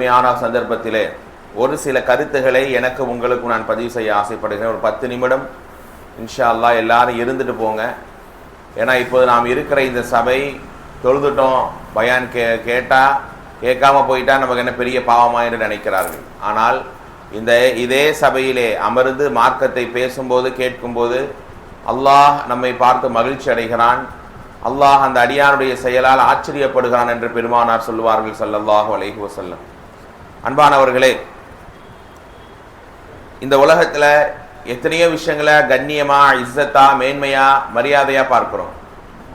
அருமையான சந்தர்ப்பத்திலே ஒரு சில கருத்துக்களை எனக்கு உங்களுக்கு நான் பதிவு செய்ய ஆசைப்படுகிறேன். ஒரு பத்து நிமிடம் இன்ஷா அல்லாஹ் எல்லாரும் இருந்துட்டு போங்க. ஏன்னா இப்போது நாம் இருக்கிற இந்த சபை தொழுதுட்டோம். பயான் கே கேட்டால் கேட்காம போயிட்டா நமக்கு என்ன பெரிய பாவமா என்று நினைக்கிறார்கள். ஆனால் இந்த இதே சபையிலே அமர்ந்து மார்க்கத்தை பேசும்போது கேட்கும்போது அல்லாஹ் நம்மை பார்த்து மகிழ்ச்சி அடைகிறான். அல்லாஹ் அந்த அடியானுடைய செயலால் ஆச்சரியப்படுகிறான் என்று பெருமானார் சொல்லுவார்கள் சல்லல்லாஹு அலைஹி வசல்லம் அன்பானவர்களே இந்த உலகத்தில் எத்தனையோ விஷயங்களை கண்ணியமா இஸ்ஸத்தா மேன்மையா மரியாதையா பார்க்கிறோம்.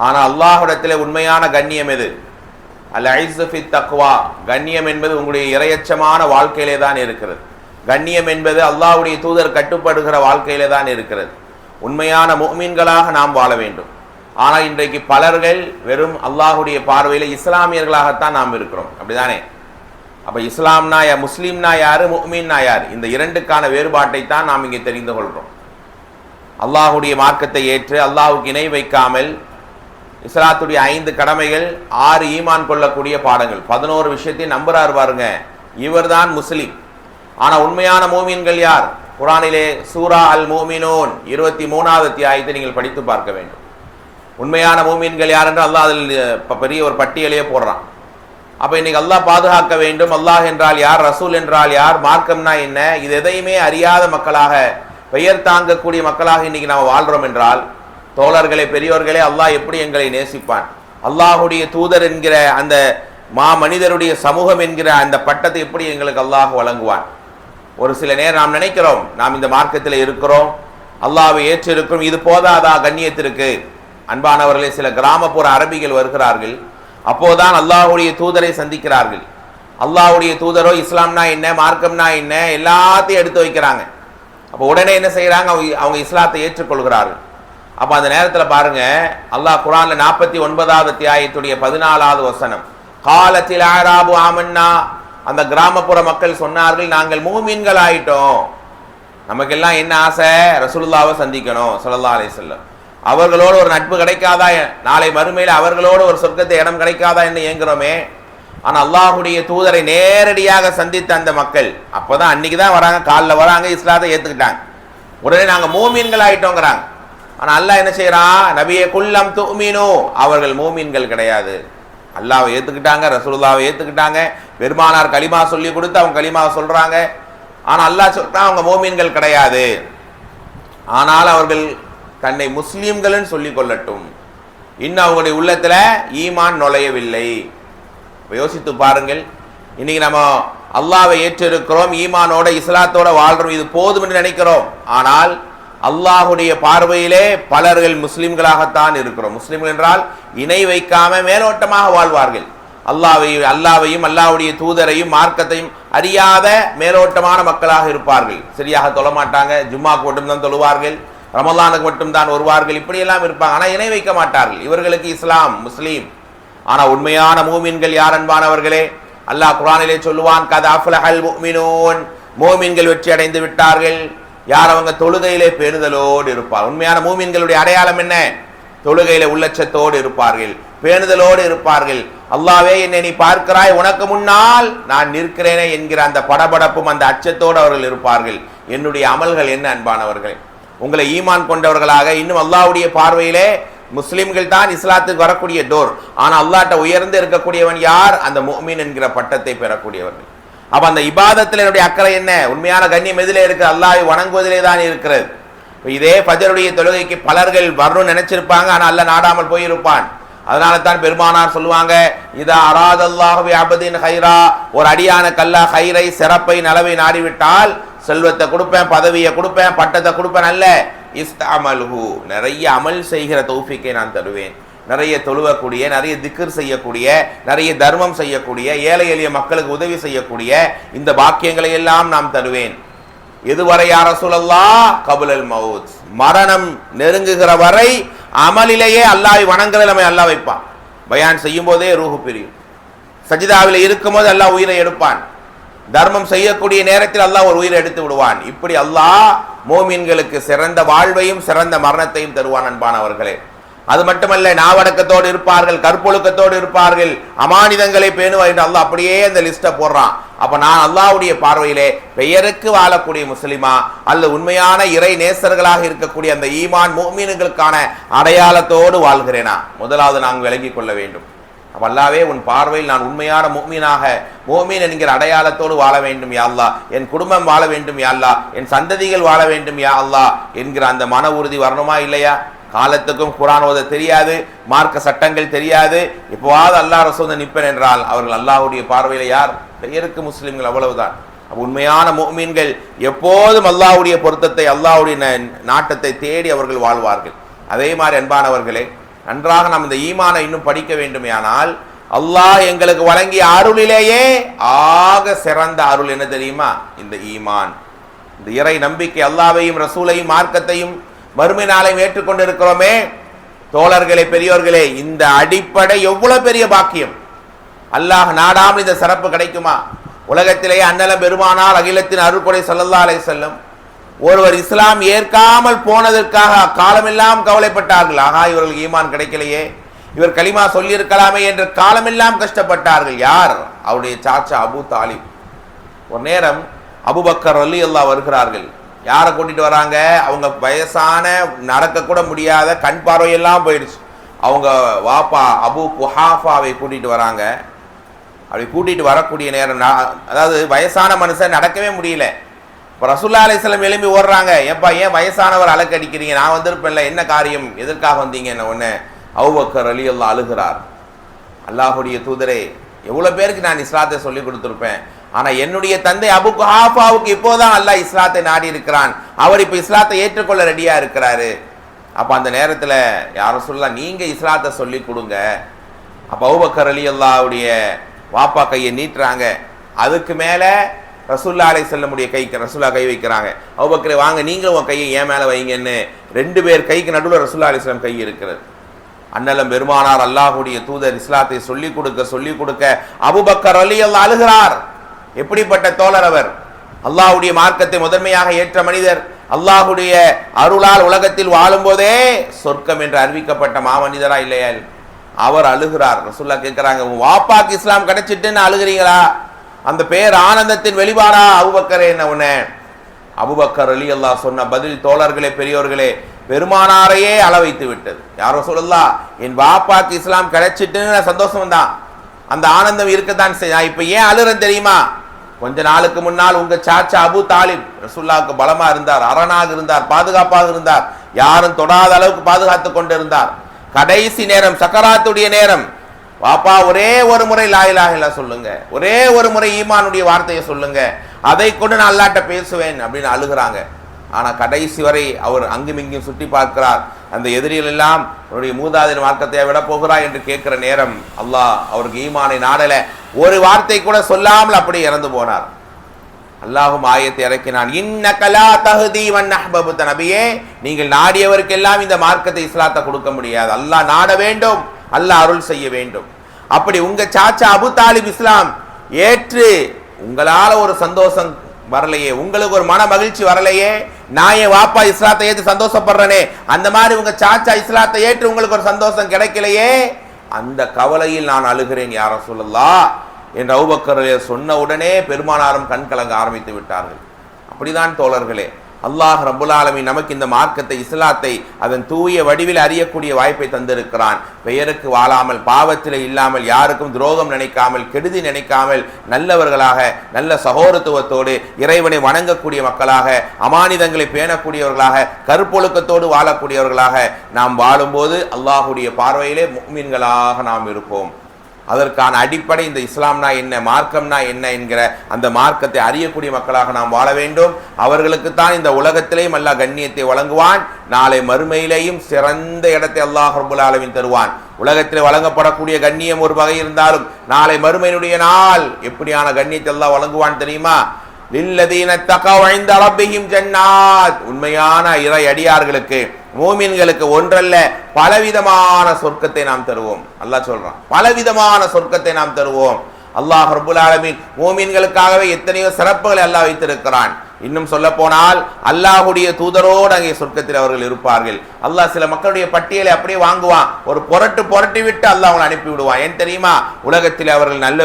ஆனால் அல்லாஹிடத்தில் உண்மையான கண்ணியம் எது? அல்ல ஐஸு தக்குவா தக்வா. கண்ணியம் என்பது உங்களுடைய இரையச்சமான வாழ்க்கையிலே தான் இருக்கிறது. கண்ணியம் என்பது அல்லாஹுடைய தூதர் கட்டுப்படுகிற வாழ்க்கையிலே தான் இருக்கிறது. உண்மையான முஃமின்களாக நாம் வாழ வேண்டும். ஆனால் இன்றைக்கு பலர்கள் வெறும் அல்லாஹுடைய பார்வையில் இஸ்லாமியர்களாகத்தான் நாம் இருக்கிறோம். அப்படிதானே அப்ப இஸ்லாம்னா யா முஸ்லீம்னா யாரு முஃமின்னா யார்? இந்த இரண்டுக்கான வேறுபாட்டை தான் நாம் இங்கே தெரிந்து கொள்கிறோம். அல்லாஹுடைய மார்க்கத்தை ஏற்று அல்லாஹுக்கு இணை வைக்காமல் இஸ்லாத்துடைய ஐந்து கடமைகள் ஆறு ஈமான் கொள்ளக்கூடிய பாடங்கள். பதினோரு விஷயத்தையும் நம்புறாரு பாருங்க. இவர்தான் முஸ்லிம். ஆனால் உண்மையான மோமீன்கள் யார்? குரானிலே சூரா அல் மோமினோன் இருபத்தி மூணாவது அத்தியாயத்தை நீங்கள் படித்து பார்க்க வேண்டும். உண்மையான மோமீன்கள் யார் என்று அல்லாஹ் அதில் பெரிய ஒரு பட்டியலையே போடுறான். அப்ப இன்னைக்கு அல்லாஹ் பாதுகாக்க வேண்டும். அல்லாஹ் என்றால் யார்? ரசூல் என்றால் யார்? மார்க்கம்னா என்ன? இது எதையுமே அறியாத மக்களாக பெயர் தாங்கக்கூடிய மக்களாக இன்னைக்கு நாம் வாழ்றோம் என்றால் தோழர்களே பெரியோர்களே அல்லாஹ் எப்படி எங்களை நேசிப்பான்? அல்லாஹுடைய தூதர் என்கிற அந்த மா மனிதருடைய சமூகம் என்கிற அந்த பட்டத்தை எப்படி எங்களுக்கு அல்லாஹ் வழங்குவான்? ஒரு சில நேரம் நாம் நினைக்கிறோம் நாம் இந்த மார்க்கத்தில் இருக்கிறோம் அல்லாவை ஏற்றிருக்கிறோம் இது போதாதா கண்ணியத்திற்கு? அன்பானவர்களே சில கிராமப்புற அரபிகள் வருகிறார்கள் அப்போதான் அல்லாஹுடைய தூதரை சந்திக்கிறார்கள். அல்லாஹுடைய தூதரோ இஸ்லாம்னா என்ன மார்க்கம்னா என்ன எல்லாத்தையும் எடுத்து வைக்கிறாங்க. அப்போ உடனே என்ன செய்கிறாங்க அவங்க அவங்க இஸ்லாத்தை ஏற்றுக்கொள்கிறார்கள். அப்போ அந்த நேரத்தில் பாருங்க அல்லாஹ் குரான்ல நாற்பத்தி ஒன்பதாவது தியாயத்துடைய பதினாலாவது வசனம் காலத்தில் ஆராபு ஆமன்னா. அந்த கிராமப்புற மக்கள் சொன்னார்கள் நாங்கள் மூமீன்கள் ஆயிட்டோம் நமக்கெல்லாம் என்ன ஆசை? ரசூலுல்லாவை சந்திக்கணும் ஸல்லல்லாஹு அலைஹி அவர்களோடு ஒரு நட்பு கிடைக்காதா? நாளை மறுமையில் அவர்களோடு ஒரு சொர்க்கத்தை இடம் கிடைக்காதா என்று ஏங்குறோமே? ஆனால் அல்லாஹ்வுடைய தூதரை நேரடியாக சந்தித்த அந்த மக்கள் அப்பதான் அன்னைக்கு தான் வராங்க காலில் வராங்க இஸ்லாத்தை ஏற்றுக்கிட்டாங்க உடனே நாங்கள் மூமீன்கள் ஆகிட்டோங்கிறாங்க ஆனால் அல்லாஹ் என்ன செய்கிறான் நபியை குல்லம் தூமீனோ. அவர்கள் மூமீன்கள் கிடையாது. அல்லாவை ஏற்றுக்கிட்டாங்க ரசூல்லாவை ஏற்றுக்கிட்டாங்க பெருமானார் களிமா சொல்லி கொடுத்து அவங்க களிமாவை சொல்கிறாங்க ஆனால் அல்லாஹ் சொல்கிறான் அவங்க மூமீன்கள் கிடையாது. ஆனால் அவர்கள் தன்னை முஸ்லீம்கள்னு சொல்லிக் கொள்ளட்டும். இன்னும் அவங்களுடைய உள்ளத்தில் ஈமான் நுழையவில்லை. யோசித்து பாருங்கள். இன்னைக்கு நம்ம அல்லாவை ஏற்றிருக்கிறோம் ஈமானோட இஸ்லாத்தோட வாழ்றோம் இது போதும் என்று நினைக்கிறோம். ஆனால் அல்லாஹுடைய பார்வையிலே பலர்கள் முஸ்லிம்களாகத்தான் இருக்கிறோம். முஸ்லிம்கள் என்றால் இணை வைக்காம மேலோட்டமாக வாழ்வார்கள். அல்லாஹ்வையும் அல்லாவையும் அல்லாவுடைய தூதரையும் மார்க்கத்தையும் அறியாத மேலோட்டமான மக்களாக இருப்பார்கள். சரியாக தொழ மாட்டாங்க கூட்டம் தான் தொழுவார்கள். ரமலானுக்கு மட்டும்தான் வருவார்கள் இப்படியெல்லாம் இருப்பாங்க. ஆனால் இணை வைக்க மாட்டார்கள். இவர்களுக்கு இஸ்லாம் முஸ்லீம். ஆனால் உண்மையான மூமின்கள் யார் அன்பானவர்களே? அல்லாஹ் குரானிலே சொல்லுவான் கத அஃப்லஹல் முஃமினூன். மூமின்கள் வெற்றி அடைந்து விட்டார்கள். யார் அவங்க? தொழுகையிலே பேணுதலோடு இருப்பார். உண்மையான மூமின்களுடைய அடையாளம் என்ன? தொழுகையில உள்ளச்சத்தோடு இருப்பார்கள். பேணுதலோடு இருப்பார்கள். அல்லாவே என்னை நீ பார்க்கிறாய். உனக்கு முன்னால் நான் நிற்கிறேனே என்கிற அந்த படபடப்பும் அந்த அச்சத்தோடு அவர்கள் இருப்பார்கள். என்னுடைய அமல்கள் என்ன அன்பானவர்கள்? உங்களை ஈமான் கொண்டவர்களாக இன்னும் அல்லாவுடைய பார்வையிலே முஸ்லிம்கள் தான் இஸ்லாத்துக்கு வரக்கூடிய டோர். ஆனால் அல்லாட்ட உயர்ந்து இருக்கக்கூடியவன் யார்? அந்த மோமீன் என்கிற பட்டத்தை பெறக்கூடியவர்கள். அப்ப அந்த இபாதத்தில் என்னுடைய அக்கறை என்ன? உண்மையான கண்ணியம் எதிலே இருக்கு அல்லாஹ்வை வணங்குவதிலே தான் இருக்கிறது. இதே பஜருடைய தொழுகைக்கு பலர்கள் வரணும்னு நினைச்சிருப்பாங்க ஆனால் அல்லாஹ் நாடாமல் போயிருப்பான். அதனால தான் பெருமானார் சொல்லுவாங்க இதா அராதல்லாஹு அபதின் ஹைரா. ஒரு அடியான கல்லா ஹைரை சிறப்பை நலவை நாடிவிட்டால் செல்வத்தை கொடுப்பேன் பதவியை கொடுப்பேன் பட்டத்தை கொடுப்பேன் அல்ல. இஸ்தாமல்ஹு நிறைய அமல் செய்கிற தௌஃபிக்கை நான் தருவேன். நிறைய தொழுவக்கூடிய நிறைய திக்கர் செய்யக்கூடிய நிறைய தர்மம் செய்யக்கூடிய ஏழை எளிய மக்களுக்கு உதவி செய்யக்கூடிய இந்த பாக்கியங்களை எல்லாம் நாம் தருவேன். எதுவரை யார சொல்லல்லா கபுலல் மவுத். மரணம் நெருங்குகிற வரை அமலிலேயே அல்லாஹ்வை வணங்குறது நம்ம அல்லாஹ் வைப்பான். பயான் செய்யும் போதே ரூஹு பிரியும். சஜிதாவில் இருக்கும்போது அல்லாஹ் உயிரை எடுப்பான். தர்மம் செய்யக்கூடிய நேரத்தில் அல்லாஹ் ஒரு உயிரை எடுத்து விடுவான். இப்படி அல்லாஹ் மோமீன்களுக்கு சிறந்த வாழ்வையும் சிறந்த மரணத்தையும் தருவான் அன்பானவர்களே. அது மட்டுமல்ல நாவடக்கத்தோடு இருப்பார்கள் கற்பொழுக்கத்தோடு இருப்பார்கள் அமானிதங்களை பேணுவார் என்று அல்லாஹ் அப்படியே அந்த லிஸ்ட்டை போடுறான். அப்ப நான் அல்லாவுடைய பார்வையிலே பெயருக்கு வாழக்கூடிய முஸ்லிமா அல்ல உண்மையான இறை நேசர்களாக இருக்கக்கூடிய அந்த ஈமான் மோமீன்களுக்கான அடையாளத்தோடு வாழ்கிறேனா? முதலாவது நாங்கள் விளங்கிக் கொள்ள வேண்டும். அல்லாவே உன் பார்வையில் நான் உண்மையான மோமீனாக மோமீன் என்கிற அடையாளத்தோடு வாழ வேண்டும் யா அல்லா என் குடும்பம் வாழ வேண்டும் யா அல்லாஹ். என் சந்ததிகள் வாழ வேண்டும் யா அல்லாஹ். என்கிற அந்த மன உறுதி வரணுமா இல்லையா? காலத்துக்கும் குரான் ஓத தெரியாது மார்க்க சட்டங்கள் தெரியாது. இப்போவாவது அல்லாஹ் ரசூந்த நிற்பன் என்றால் அவர்கள் அல்லாஹ்வுடைய பார்வையில் யார்? பெயருக்கு முஸ்லீம்கள் அவ்வளவுதான். உண்மையான மீன்கள் எப்போதும் அல்லாஹ்வுடைய பொருத்தத்தை அல்லாஹ்வுடைய நாட்டத்தை தேடி அவர்கள் வாழ்வார்கள். அதே மாதிரி அன்பானவர்களே நன்றாக நாம் இந்த ஈமானை இன்னும் படிக்க வேண்டுமேயானால் அல்லாஹ் எங்களுக்கு வழங்கிய அருளிலேயே ஆக சிறந்த அருள் என்ன தெரியுமா? இந்த ஈமான். இந்த இறை நம்பிக்கை அல்லாவையும் ரசூலையும் மார்க்கத்தையும் மறுமை நாளையும் ஏற்றுக்கொண்டிருக்கிறோமே. தோழர்களே பெரியோர்களே இந்த அடிப்படை எவ்வளவு பெரிய பாக்கியம். அல்லாஹ் நாடாமல் இந்த சிறப்பு கிடைக்குமா? உலகத்திலேயே அன்னலம் பெருமானால் அகிலத்தின் அருள்கொடை ஸல்லல்லாஹு அலைஹி செல்லும் ஒருவர் இஸ்லாம் ஏற்காமல் போனதற்காக காலமெல்லாம் கவலைப்பட்டார்கள். ஆகா இவர்களுக்கு ஈமான் கிடைக்கலையே. இவர் கலிமா சொல்லியிருக்கலாமே என்று காலமெல்லாம் கஷ்டப்பட்டார்கள். யார்? அவருடைய சாச்சா அபு தாலிப். ஒரு நேரம் அபுபக்கர் அலி அல்லா வருகிறார்கள். யாரை கூட்டிட்டு வராங்க? அவங்க வயசான நடக்கக்கூட முடியாத கண் பார்வையெல்லாம் போயிடுச்சு. அவங்க வாப்பா அபு குஹாஃபாவை கூட்டிட்டு வராங்க. அப்படி கூட்டிட்டு வரக்கூடிய நேரம் நான் அதாவது வயசான மனுஷன் நடக்கவே முடியல. இப்போ ரசுல்லா அலிஸ்லம் எழும்பி ஓடுறாங்க. ஏப்பா ஏன் வயசானவர் அலக்கடிக்கிறீங்க? நான் வந்திருப்பேன்ல என்ன காரியம்? எதற்காக வந்தீங்க? என்ன ஒன்று அவுபக்கர் அலி அல்லா அழுகிறார். அல்லாஹுடைய தூதரே எவ்வளோ பேருக்கு நான் இஸ்லாத்தை சொல்லி கொடுத்துருப்பேன்? ஆனால் என்னுடைய தந்தை அபு குஹாஃபாவுக்கு இப்போதான் அல்லாஹ் இஸ்லாத்தை நாடி இருக்கிறான். அவர் இப்போ இஸ்லாத்தை ஏற்றுக்கொள்ள ரெடியாக இருக்கிறாரு. அப்போ அந்த நேரத்தில் யாரும் சொல்லலாம் நீங்கள் இஸ்லாத்தை சொல்லி கொடுங்க. அப்போ அவுபக்கர் அலி அல்லாவுடைய வாப்பா கையை நீட்டுறாங்க. அதுக்கு மேலே ரசூல்லா அலை செல்லமுடைய கைக்கு ரசூல்லா கை வைக்கிறாங்க. அவுபக்கரை வாங்க நீங்களும் உன் கையை ஏன் மேலே வைங்கன்னு ரெண்டு பேர் கைக்கு நடுவில் ரசூல்லா அலிஸ்லாம் கை இருக்கிறது அன்னலம் பெருமானார் அல்லாஹுடைய தூதர் இஸ்லாத்தை சொல்லிக் கொடுக்க சொல்லிக் கொடுக்க அபுபக்கர் அலி அல்லா அழுகிறார் எப்படிப்பட்ட தோழர் அவர்? அல்லாஹுடைய மார்க்கத்தை முதன்மையாக ஏற்ற மனிதர். அல்லாஹுடைய அருளால் உலகத்தில் வாழும்போதே சொர்க்கம் என்று அறிவிக்கப்பட்ட மாமனிதரா இல்லையா? அவர் அழுகிறார். ரசூல்லா கேட்கிறாங்க உன் வாப்பாக்கு இஸ்லாம் கிடைச்சிட்டுன்னு அழுகிறீங்களா? அந்த பேர் ஆனந்தத்தின் வெளிப்பாடா அபுபக்கரே என்ன உன்ன? அபுபக்கர் அலி அல்லா சொன்ன பதில் தோழர்களே பெரியோர்களே பெருமானாரையே அளவைத்து விட்டது. யாரோ சொல்லலாம் என் பாப்பாக்கு இஸ்லாம் கிடைச்சிட்டுன்னு சந்தோஷம் தான். அந்த ஆனந்தம் இருக்கத்தான் செய்ய நான் இப்ப ஏன் அழுறன் தெரியுமா? கொஞ்ச நாளுக்கு முன்னால் உங்க சாச்சா அபு தாலிப் ரசுல்லாவுக்கு பலமா இருந்தார் அரணாக இருந்தார் பாதுகாப்பாக இருந்தார். யாரும் தொடாத அளவுக்கு பாதுகாத்து கொண்டிருந்தார். கடைசி நேரம் சக்கராத்துடைய நேரம். வாப்பா ஒரே ஒரு முறை லாயிலாக சொல்லுங்க. ஒரே ஒரு முறை ஈமானுடைய வார்த்தையை சொல்லுங்க. அதை கொண்டு நான் அல்லாட்ட பேசுவேன் அப்படின்னு அழுகிறாங்க. ஆனால் கடைசி வரை அவர் அங்கும் இங்கும் சுட்டி பார்க்கிறார். அந்த எதிரிகள் எல்லாம் அவருடைய மூதாதின் மார்க்கத்தை விட போகிறா என்று கேட்கிற நேரம் அல்லாஹ் அவருக்கு ஈமானை நாடல. ஒரு வார்த்தை கூட சொல்லாமல் அப்படி இறந்து போனார். அல்லாஹும் ஆயத்தை இறக்கினான். இன்ன கலா தகுதி வண்ணஹபபுத்த நபியே நீங்கள் நாடியவருக்கெல்லாம் இந்த மார்க்கத்தை இஸ்லாத்தை கொடுக்க முடியாது. அல்லாஹ் நாட வேண்டும். அல்லாஹ் அருள் செய்ய வேண்டும். அப்படி உங்க சாச்சா அபு தாலிப் இஸ்லாம் ஏற்று உங்களால ஒரு சந்தோஷம் வரலையே உங்களுக்கு ஒரு மன மகிழ்ச்சி வரலையே நான் என் வாப்பா இஸ்லாத்தை ஏற்று சந்தோஷப்படுறேனே அந்த மாதிரி உங்க சாச்சா இஸ்லாத்தை ஏற்று உங்களுக்கு ஒரு சந்தோஷம் கிடைக்கலையே அந்த கவலையில் நான் அழுகிறேன் யார சொல்லலாம் என்று அவுபக்கர் சொன்ன உடனே பெருமானாரும் கண் கலங்க ஆரம்பித்து விட்டார்கள். அப்படிதான் தோழர்களே அல்லாஹ் ரபுல்லாலமி நமக்கு இந்த மார்க்கத்தை இஸ்லாத்தை அதன் தூய வடிவில் அறியக்கூடிய வாய்ப்பை தந்திருக்கிறான். பெயருக்கு வாழாமல் பாவத்தில் இல்லாமல் யாருக்கும் துரோகம் நினைக்காமல் கெடுதி நினைக்காமல் நல்லவர்களாக நல்ல சகோதரத்துவத்தோடு இறைவனை வணங்கக்கூடிய மக்களாக அமானிதங்களை பேணக்கூடியவர்களாக கருப்பொழுக்கத்தோடு வாழக்கூடியவர்களாக நாம் வாழும்போது அல்லாஹுடைய பார்வையிலே மீன்களாக நாம் இருப்போம். அதற்கான அடிப்படை இந்த இஸ்லாம்னா என்ன மார்க்கம்னா என்ன என்கிற அந்த மார்க்கத்தை அறியக்கூடிய மக்களாக நாம் வாழ வேண்டும். அவர்களுக்குத்தான் இந்த உலகத்திலேயும் அல்லாஹ் கண்ணியத்தை வழங்குவான். நாளை மறுமையிலேயும் சிறந்த இடத்தை அல்லாஹ் ரபுல் ஆலமின் தருவான். உலகத்தில் வழங்கப்படக்கூடிய கண்ணியம் ஒரு வகை இருந்தாலும் நாளை மறுமையினுடைய நாள் எப்படியான கண்ணியத்தை எல்லாம் வழங்குவான் தெரியுமா? லில்லதீன தகவழிந்த அளப்பையும் ஜன்னாத். உண்மையான இறை அடியார்களுக்கு மூமின்களுக்கு ஒன்றல்ல பலவிதமான சொர்க்கத்தை நாம் தருவோம். அல்லாஹ் சொல்றான் பலவிதமான சொர்க்கத்தை நாம் தருவோம். அல்லாஹ் ரபுல் ஆலமின் மூமின்களுக்காகவே எத்தனையோ சிறப்புகளை அல்லாஹ் வைத்திருக்கிறான். இன்னும் சொல்ல போனால் அல்லாஹுடைய தூதரோடு அங்கே சொர்க்கத்தில் அவர்கள் இருப்பார்கள். அல்லாஹ் சில மக்களுடைய பட்டியலை அப்படியே வாங்குவான். ஒரு புரட்டு புரட்டி விட்டு அல்லாஹ் அவங்களை அனுப்பி விடுவான். ஏன் தெரியுமா? உலகத்தில் அவர்கள் நல்ல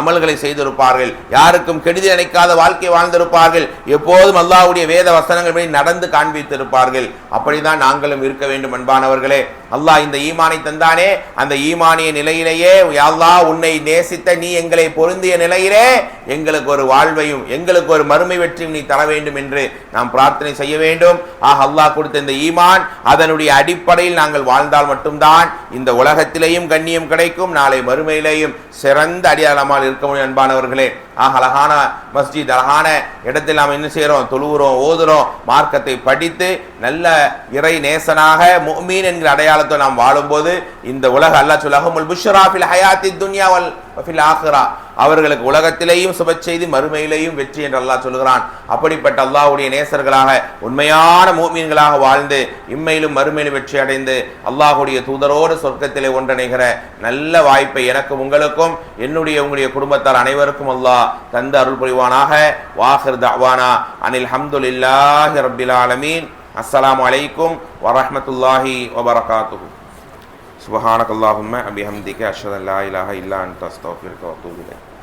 அமல்களை செய்திருப்பார்கள். யாருக்கும் கெடுதி நினைக்காத வாழ்க்கை வாழ்ந்திருப்பார்கள். எப்போதும் அல்லாஹ்வுடைய வேத வசனங்கள் படி நடந்து காண்பித்திருப்பார்கள். அப்படிதான் நாங்களும் இருக்க வேண்டும் அன்பானவர்களே. அல்லாஹ் இந்த ஈமானை தந்தானே. அந்த ஈமானிய நிலையிலேயே அல்லாஹ் உன்னை நேசித்த நீ எங்களை பொருந்திய நிலையிலே எங்களுக்கு ஒரு வாழ்வையும் எங்களுக்கு ஒரு மறுமை வெற்றியும் நீ தர வேண்டும் என்று நாம் பிரார்த்தனை செய்ய வேண்டும். ஆக அல்லாஹ் கொடுத்த இந்த ஈமான் அதனுடைய அடிப்படையில் நாங்கள் வாழ்ந்தால் மட்டும்தான் இந்த உலகத்திலேயும் கண்ணியம் கிடைக்கும். நாளை மறுமையிலேயும் சிறந்த அடியாளமாக இருக்க முடியும் அன்பானவர்களே. ஆக அழகான மஸ்ஜித் அழகான இடத்தில் நாம் என்ன செய்கிறோம் தொழுகிறோம் ஓதுறோம் மார்க்கத்தை படித்து நல்ல இறை நேசனாக மீன் என்கிற அடையாளத்தை நாம் வாழும்போது இந்த உலக அல்லாஹ் சொல்லஹுல் புஷ்ரா ஹயாத்தி துன்யா வல் அவர்களுக்கு உலகத்திலேயும் சுப செய்தி மறுமையிலேயும் வெற்றி என்று அல்லாஹ் சொல்கிறான் அப்படிப்பட்ட அல்லாஹுடைய நேசர்களாக உண்மையான மூமியன்களாக வாழ்ந்து இம்மையிலும் மறுமையிலும் வெற்றி அடைந்து அல்லாஹுடைய தூதரோடு சொர்க்கத்திலே ஒன்றிணைகிற நல்ல வாய்ப்பை எனக்கும் உங்களுக்கும் என்னுடைய உங்களுடைய குடும்பத்தார் அனைவருக்கும் அல்லாஹ் தந்து அருள் புரிவானாக. வாஹிர் தவானா அனில் ஹம்துல்லாஹி ரபில் ஆலமீன். அஸ்லாம் வலைக்கும் வரமத்துல்லாஹி வபரகாத்துஹு. சுபஹானக் அல்லாஹும்ம அபிஹம்திக அஷதன் லா இலாஹ இல்லா அன்த அஸ்தக்ஃபிருக வ